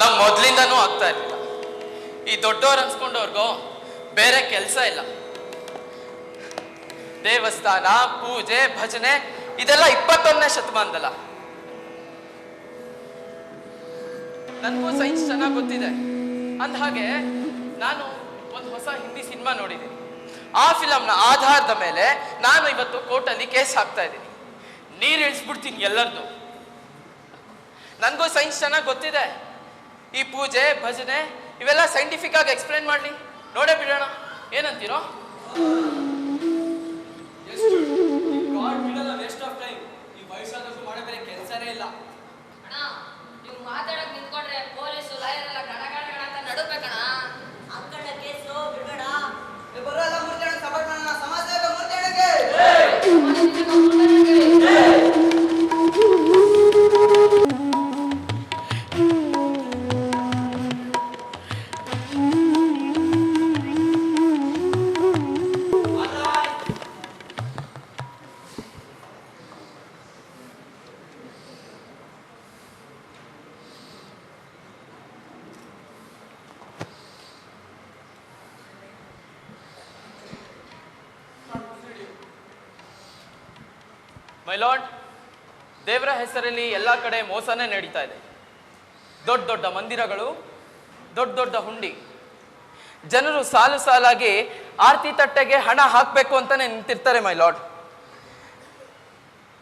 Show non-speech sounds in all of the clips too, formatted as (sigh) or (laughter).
ನಮ್ ಮೊದ್ಲಿಂದನೂ ಆಗ್ತಾ ಇರ್ಲಿಲ್ಲ. ಈ ದೊಡ್ಡವ್ರು ಅನ್ಸ್ಕೊಂಡವ್ರಿಗೂ ಬೇರೆ ಕೆಲಸ ಇಲ್ಲ. ದೇವಸ್ಥಾನ, ಪೂಜೆ, ಭಜನೆ, ಇದೆಲ್ಲ ಇಪ್ಪತ್ತೊಂದನೇ ಶತಮಾನದಲ್ಲ. ನನಗೂ ಸೈನ್ಸ್ ಚೆನ್ನಾಗಿ ಗೊತ್ತಿದೆ. ಹಾಗೆ ನಾನು ಒಂದು ಹೊಸ ಹಿಂದಿ ಸಿನಿಮಾ ನೋಡಿದ್ದೀನಿ. ಆ ಫಿಲಮ್ನ ಆಧಾರದ ಮೇಲೆ ನಾನು ಇವತ್ತು ಕೋರ್ಟಲ್ಲಿ ಕೇಸ್ ಹಾಕ್ತಾ ಇದ್ದೀನಿ. ನೀರು ಇಳಿಸ್ಬಿಡ್ತೀನಿ ಎಲ್ಲರದು. ನನಗೂ ಸೈನ್ಸ್ ಚೆನ್ನಾಗಿ ಗೊತ್ತಿದೆ. ಈ ಪೂಜೆ, ಭಜನೆ, ಇವೆಲ್ಲ ಸೈಂಟಿಫಿಕ್ ಆಗಿ ಎಕ್ಸ್ಪ್ಲೈನ್ ಮಾಡಲಿ. ನೋಡೇ ಬಿಡೋಣ. ಏನಂತೀರೋ? ಮೋಸನೇ ನಡೀತಾ ಇದೆ. ದೊಡ್ಡ ದೊಡ್ಡ ಮಂದಿರಗಳು, ದೊಡ್ಡ ದೊಡ್ಡ ಹುಂಡಿ. ಜನರು ಸಾಲು ಸಾಲಾಗಿ ಆರ್ತಿ ತಟ್ಟೆಗೆ ಹಣ ಹಾಕಬೇಕು ಅಂತಾನೆ ನಿಂತಿರ್ತಾರೆ, ಮೈ ಲಾರ್ಡ್.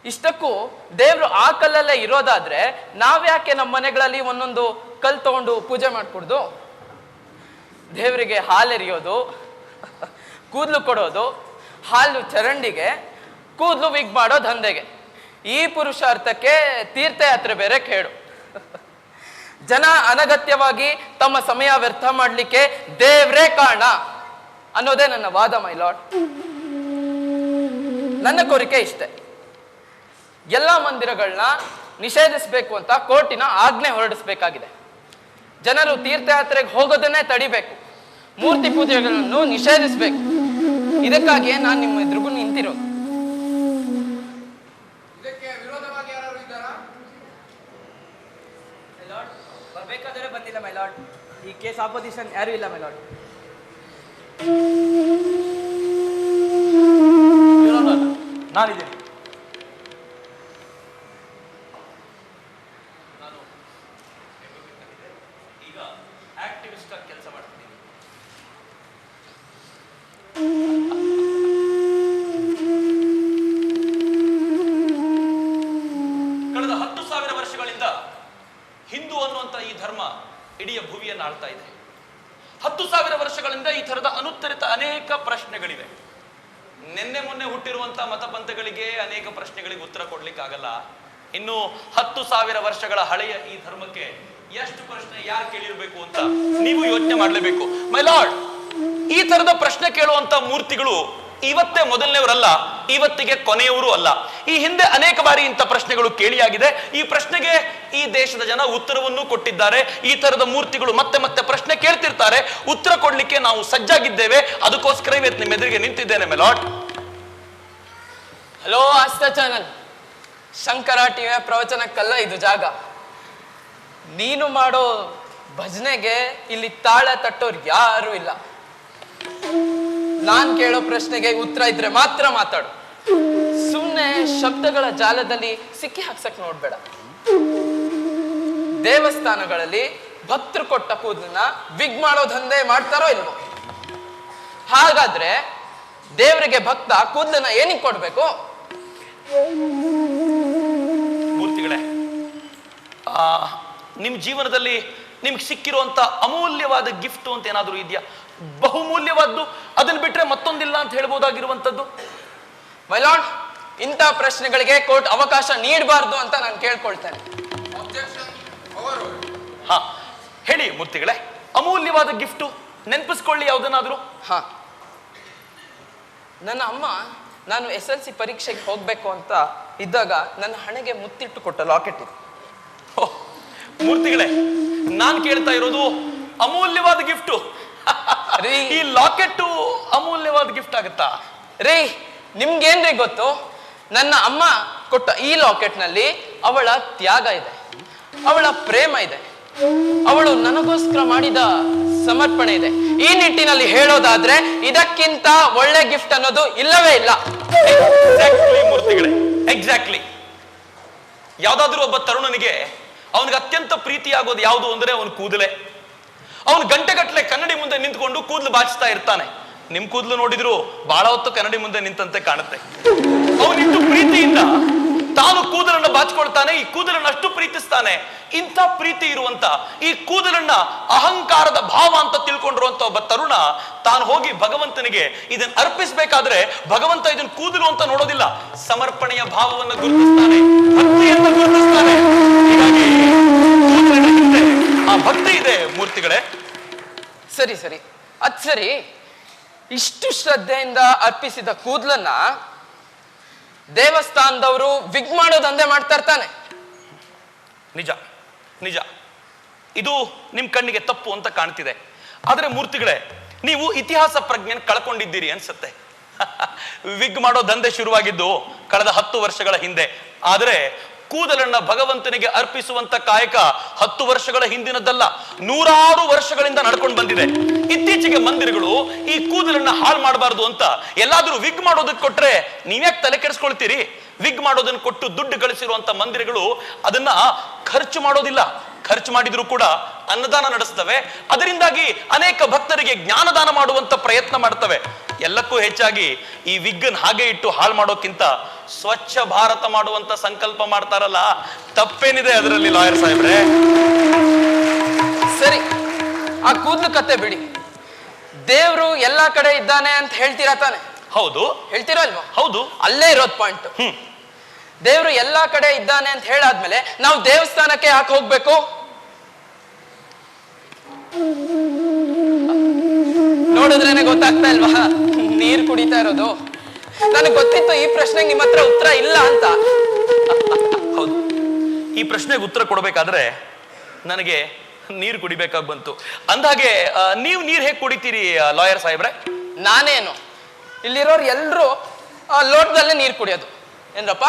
ಇಷ್ಟಕ್ಕೂ ದೇವರು ಆ ಕಲ್ಲಲ್ಲೇ ಇರೋದಾದ್ರೆ ನಾವ್ಯಾಕೆ ನಮ್ಮ ಮನೆಗಳಲ್ಲಿ ಒಂದೊಂದು ಕಲ್ ತಗೊಂಡು ಪೂಜೆ ಮಾಡಿಕೊಡ್ದು? ದೇವರಿಗೆ ಹಾಲೆರಿಯೋದು ಕೂದಲು ಕೊಡೋದು, ಹಾಲು ಚರಂಡಿಗೆ, ಕೂದಲು ವಿಗ್ ಮಾಡೋ ದಂಧೆಗೆ ಈ ಪುರುಷಾರ್ಥಕ್ಕೆ ತೀರ್ಥಯಾತ್ರೆ ಬೇರೆ ಕೇಳು ಜನ ಅನಗತ್ಯವಾಗಿ ತಮ್ಮ ಸಮಯ ವ್ಯರ್ಥ ಮಾಡಲಿಕ್ಕೆ ದೇವ್ರೇ ಕಾರಣ ಅನ್ನೋದೇ ನನ್ನ ವಾದ, ಮೈ ಲಾರ್ಡ್. ನನ್ನ ಕೋರಿಕೆ ಇಷ್ಟೆ. ಎಲ್ಲ ಮಂದಿರಗಳನ್ನ ನಿಷೇಧಿಸಬೇಕು ಅಂತ ಕೋರ್ಟಿನ ಆಜ್ಞೆ ಹೊರಡಿಸಬೇಕಾಗಿದೆ. ಜನರು ತೀರ್ಥಯಾತ್ರೆಗೆ ಹೋಗೋದನ್ನೇ ತಡಿಬೇಕು. ಮೂರ್ತಿ ಪೂಜೆಗಳನ್ನು ನಿಷೇಧಿಸಬೇಕು. ಇದಕ್ಕಾಗಿಯೇ ನಾನು ನಿಮ್ಮ ಎದುರಿಗೂ ನಿಂತಿರೋದು ಇದಕ್ಕೆ ವಿರೋಧವಾಗಿ ಯಾರು ಇದ್ದಾರಾ ಬರ್ಬೇಕಾದ್ರೆ ಬಂದಿಲ್ಲ ಮೈ ಲಾರ್ಡ್ ಈ ಕೇಸ್ ಆಪೋಸಿಷನ್ ಯಾರೂ ಇಲ್ಲ ಮೈ ಲಾರ್ಡ್ ನಾನಿದ್ದೀನಿ. ನಿನ್ನೆ ಮೊನ್ನೆ ಹುಟ್ಟಿರುವಂತ ಮತಪಂಥಗಳಿಗೆ ಅನೇಕ ಪ್ರಶ್ನೆಗಳಿಗೆ ಉತ್ತರ ಕೊಡ್ಲಿಕ್ಕಾಗಲ್ಲ. ಇನ್ನು ಹತ್ತು ಸಾವಿರ ವರ್ಷಗಳ ಹಳೆಯ ಈ ಧರ್ಮಕ್ಕೆ ಎಷ್ಟು ಪ್ರಶ್ನೆ ಯಾರು ಕೇಳಿರ್ಬೇಕು ಅಂತ ನೀವು ಯೋಚನೆ ಮಾಡಲೇಬೇಕು. ಮೈ ಲಾರ್ಡ್ ಈ ತರದ ಪ್ರಶ್ನೆ ಕೇಳುವಂತ ಮೂರ್ತಿಗಳು ಇವತ್ತೇ ಮೊದಲನೆಯವರಲ್ಲ ಇವತ್ತಿಗೆ ಕೊನೆಯವರು ಅಲ್ಲ. ಈ ಹಿಂದೆ ಅನೇಕ ಬಾರಿ ಇಂಥ ಪ್ರಶ್ನೆಗಳು ಕೇಳಿಯಾಗಿದೆ. ಈ ಪ್ರಶ್ನೆಗೆ ಈ ದೇಶದ ಜನ ಉತ್ತರವನ್ನು ಕೊಟ್ಟಿದ್ದಾರೆ. ಈ ತರದ ಮೂರ್ತಿಗಳು ಮತ್ತೆ ಮತ್ತೆ ಪ್ರಶ್ನೆ ಕೇಳ್ತಿರ್ತಾರೆ. ಉತ್ತರ ಕೊಡ್ಲಿಕ್ಕೆ ನಾವು ಸಜ್ಜಾಗಿದ್ದೇವೆ. ಅದಕ್ಕೋಸ್ಕರ ಇವತ್ತು ನಿಮ್ಮ ಎದುರಿಗೆ ನಿಂತಿದ್ದೇನೆ ಮೆಲಾಟ್ ಹಲೋ, ಆಸ್ತಾ ಚಾನಲ್. ಶಂಕರ ಟಿವಿಯ ಪ್ರವಚನಕ್ಕಲ್ಲ ಇದು ಜಾಗ. ನೀನು ಮಾಡೋ ಭಜನೆಗೆ ಇಲ್ಲಿ ತಾಳ ತಟ್ಟೋರು ಯಾರು ಇಲ್ಲ. ನಾನ್ ಕೇಳೋ ಪ್ರಶ್ನೆಗೆ ಉತ್ತರ ಇದ್ರೆ ಮಾತ್ರ ಮಾತಾಡು. ಸುಮ್ಮನೆ ಶಬ್ದಗಳ ಜಾಲದಲ್ಲಿ ಸಿಕ್ಕಿ ಹಾಕ್ಸಕ್ ನೋಡ್ಬೇಡ. ದೇವಸ್ಥಾನಗಳಲ್ಲಿ ಭಕ್ತರು ಕೊಟ್ಟ ಕೂದಲನ್ನ ವಿಗ್ ಮಾಡೋ ದಂಧೆ ಮಾಡ್ತಾರೋ ಇಲ್ವೋ? ಹಾಗಾದ್ರೆ ದೇವರಿಗೆ ಭಕ್ತ ಕೂದಲನ್ನ ಏನಿಕ್ ಕೊಡ್ಬೇಕು? ಮೂರ್ತಿಗಳೇ ಆ, ನಿಮ್ ಜೀವನದಲ್ಲಿ ನಿಮ್ಗೆ ಸಿಕ್ಕಿರುವಂತ ಅಮೂಲ್ಯವಾದ ಗಿಫ್ಟ್ ಅಂತ ಏನಾದರೂ ಇದೆಯಾ? ಬಹುಮೂಲ್ಯವಾದ್ದು ಅದನ್ನ ಬಿಟ್ರೆ ಮತ್ತೊಂದಿಲ್ಲ ಅಂತ ಹೇಳ್ಬೋದಾಗಿರುವಂತದ್ದು? ಮೈಲಾಡ್ ಇಂಥ ಪ್ರಶ್ನೆಗಳಿಗೆ ಕೋರ್ಟ್ ಅವಕಾಶ ನೀಡಬಾರ್ದು ಅಂತ ನಾನು ಕೇಳ್ಕೊಳ್ತೇನೆ. ಹಾ ಹೇಳಿ ಮೂರ್ತಿಗಳೇ ಅಮೂಲ್ಯವಾದ ಗಿಫ್ಟು ನೆನಪಿಸ್ಕೊಳ್ಳಿ ಯಾವುದನ್ನಾದ್ರೂ. ಹಾ. ನನ್ನ ಅಮ್ಮ ನಾನು ಎಸ್ ಎಲ್ ಸಿ ಪರೀಕ್ಷೆಗೆ ಹೋಗ್ಬೇಕು ಅಂತ ಇದ್ದಾಗ ನನ್ನ ಹಣೆಗೆ ಮುತ್ತಿಟ್ಟು ಕೊಟ್ಟ ಲಾಕೆಟ್ ಇದು. ಮೂರ್ತಿಗಳೇ ನಾನ್ ಕೇಳ್ತಾ ಇರೋದು ಅಮೂಲ್ಯವಾದ ಗಿಫ್ಟು. ಈ ಲಾಕೆಟ್ ಅಮೂಲ್ಯವಾದ ಗಿಫ್ಟ್ ಆಗುತ್ತಾ? ರೀ ನಿಮ್ಗೇನ್ರಿ ಗೊತ್ತು? ನನ್ನ ಅಮ್ಮ ಕೊಟ್ಟ ಈ ಲಾಕೆಟ್ನಲ್ಲಿ ಅವಳ ತ್ಯಾಗ ಇದೆ ಅವಳ ಪ್ರೇಮ ಇದೆ. ಅವಳು ನನಗೋಸ್ಕರ ಮಾಡಿದ ಸಮರ್ಪಣೆ ಇದೆ. ಈ ನಿಟ್ಟಿನಲ್ಲಿ ಹೇಳೋದಾದ್ರೆ ಇದಕ್ಕಿಂತ ಒಳ್ಳೆ ಗಿಫ್ಟ್ ಅನ್ನೋದು ಇಲ್ಲವೇ ಇಲ್ಲ. ಎಕ್ಸಾಕ್ಟ್ಲಿ ಮೂರ್ತಿಗಳೇ. ಎಕ್ಸಾಕ್ಟ್ಲಿ ಯಾವ್ದಾದ್ರೂ ಒಬ್ಬ ತರುಣನಿಗೆ ಅವನಿಗೆ ಅತ್ಯಂತ ಪ್ರೀತಿಯಾಗೋದು ಯಾವುದು ಅಂದ್ರೆ ಅವನ ಕೂದಲೆ. ಅವನು ಗಂಟೆಗಟ್ಟಲೆ ಕನ್ನಡಿ ಮುಂದೆ ನಿಂತ್ಕೊಂಡು ಕೂದಲು ಬಾಚಿಸ್ತಾ ಇರ್ತಾನೆ. ನಿಮ್ ಕೂದಲು ನೋಡಿದ್ರು ಬಹಳ ಹೊತ್ತು ಕನ್ನಡಿ ಮುಂದೆ ನಿಂತಂತೆ ಕಾಣುತ್ತೆ. ಅವನಿಟ್ಟು ಪ್ರೀತಿಯಿಂದ ತಾನು ಕೂದಲನ್ನ ಬಾಚಿಕೊಳ್ತಾನೆ, ಈ ಕೂದಲನ್ನ ಅಷ್ಟು ಪ್ರೀತಿಸ್ತಾನೆ. ಇಂಥ ಪ್ರೀತಿ ಇರುವಂತ, ಈ ಕೂದಲನ್ನ ಅಹಂಕಾರದ ಭಾವ ಅಂತ ತಿಳ್ಕೊಂಡಿರುವಂತ ಒಬ್ಬ ತರುಣ ತಾನು ಹೋಗಿ ಭಗವಂತನಿಗೆ ಇದನ್ನ ಅರ್ಪಿಸಬೇಕಾದ್ರೆ ಭಗವಂತ ಇದನ್ನ ಕೂದಲು ಅಂತ ನೋಡೋದಿಲ್ಲ. ಸಮರ್ಪಣೆಯ ಭಾವವನ್ನು ಗುರುತಿಸ್ತಾನೆ, ಭಕ್ತಿಯನ್ನು ಗುರುತಿಸ್ತಾನೆ. ಹೀಗಾಗಿ ಆ ಭಕ್ತಿ ಇದೆ ಮೂರ್ತಿಗಳೇ. ಸರಿ ಸರಿ. ಅದ್ ಸರಿ. ಇಷ್ಟು ಶ್ರದ್ಧೆಯಿಂದ ಅರ್ಪಿಸಿದ ಕೂದಲನ್ನ ದೇವಸ್ಥಾನದವರು ವಿಗ್ ಮಾಡೋ ದಂಧೆ ಮಾಡ್ತಾ ಇರ್ತಾನೆ. ನಿಜ ನಿಜ. ಇದು ನಿಮ್ ಕಣ್ಣಿಗೆ ತಪ್ಪು ಅಂತ ಕಾಣ್ತಿದೆ. ಆದ್ರೆ ಮೂರ್ತಿಗಳೇ, ನೀವು ಇತಿಹಾಸ ಪ್ರಜ್ಞೆನ ಕಳ್ಕೊಂಡಿದ್ದೀರಿ ಅನ್ಸುತ್ತೆ. (laughs) ವಿಗ್ ಮಾಡೋ ದಂಧೆ ಶುರುವಾಗಿದ್ದು ಕಳೆದ ಹತ್ತು ವರ್ಷಗಳ ಹಿಂದೆ. ಆದ್ರೆ ಕೂದಲನ್ನ ಭಗವಂತನಿಗೆ ಅರ್ಪಿಸುವಂತ ಕಾಯಕ ಹತ್ತು ವರ್ಷಗಳ ಹಿಂದಿನದ್ದಲ್ಲ, ನೂರಾರು ವರ್ಷಗಳಿಂದ ನಡ್ಕೊಂಡು ಬಂದಿದೆ. ಇತ್ತೀಚೆಗೆ ಮಂದಿರಗಳು ಈ ಕೂದಲನ್ನ ಹಾಳು ಮಾಡಬಾರದು ಅಂತ ಎಲ್ಲಾದ್ರೂ ವಿಗ್ ಮಾಡೋದಕ್ಕೆ ಕೊಟ್ರೆ ನೀವ್ಯಾಕೆ ತಲೆ ಕೆಡಿಸ್ಕೊಳ್ತೀರಿ? ವಿಗ್ ಮಾಡೋದನ್ನ ಕೊಟ್ಟು ದುಡ್ಡು ಗಳಿಸಿರುವಂತ ಮಂದಿರಗಳು ಅದನ್ನ ಖರ್ಚು ಮಾಡೋದಿಲ್ಲ. ಖರ್ಚು ಮಾಡಿದ್ರು ಕೂಡ ಅನ್ನದಾನ ನಡೆಸ್ತವೆ. ಅದರಿಂದಾಗಿ ಅನೇಕ ಭಕ್ತರಿಗೆ ಜ್ಞಾನದಾನ ಮಾಡುವಂತ ಪ್ರಯತ್ನ ಮಾಡ್ತವೆ. ಎಲ್ಲಕ್ಕೂ ಹೆಚ್ಚಾಗಿ ಈ ವಿಗ್ಗನ್ ಹಾಗೆ ಇಟ್ಟು ಹಾಳು ಮಾಡೋಕ್ಕಿಂತ ಸ್ವಚ್ಛ ಭಾರತ ಮಾಡುವಂತ ಸಂಕಲ್ಪ ಮಾಡ್ತಾರಲ್ಲ ತಪ್ಪೇನಿದೆ ಅದರಲ್ಲಿ ಲಾಯರ್ ಸಾಹೇಬ್ರೆ? ಸರಿ ಆ ಕೂದಲು ಕತೆ ಬಿಡಿ. ದೇವ್ರು ಎಲ್ಲಾ ಕಡೆ ಇದ್ದಾನೆ ಅಂತ ಹೇಳ್ತೀರಾ ತಾನೆ? ಹೌದು. ಹೇಳ್ತೀರಾ ಅಲ್ವಾ ಹೌದು. ಅಲ್ಲೇ ಇರೋದ್ ಪಾಯಿಂಟ್ ಹ್ಮ್. ದೇವ್ರು ಎಲ್ಲಾ ಕಡೆ ಇದ್ದಾನೆ ಅಂತ ಹೇಳಾದ್ಮೇಲೆ ನಾವು ದೇವಸ್ಥಾನಕ್ಕೆ ಯಾಕೆ ಹೋಗ್ಬೇಕು? ನೋಡಿದ್ರೇನೆ ಗೊತ್ತಾಗ್ತಾ ಇಲ್ವಾ? ನೀರ್ ಕುಡಿತಾ ಇರೋದು. ನನಗೆ ಗೊತ್ತಿತ್ತು ಈ ಪ್ರಶ್ನೆಗೆ ನಿಮ್ಮ ಹತ್ರ ಉತ್ತರ ಇಲ್ಲ ಅಂತ. ಹೌದು. ಈ ಪ್ರಶ್ನೆಗೆ ಉತ್ತರ ಕೊಡಬೇಕಾದ್ರೆ ನನಗೆ ನೀರು ಕುಡಿಬೇಕಾಗಿ ಬಂತು. ಅಂದಾಗೆ ನೀವು ನೀರು ಹೇಗೆ ಕುಡಿತೀರಿ ಲಾಯರ್ ಸಾಹೇಬ್ರೆ? ನಾನೇನು? ಇಲ್ಲಿರೋರು ಎಲ್ಲರೂ ಲೋಟದಲ್ಲೇ ನೀರ್ ಕುಡಿಯೋದು. ಏನ್ರಪ್ಪ?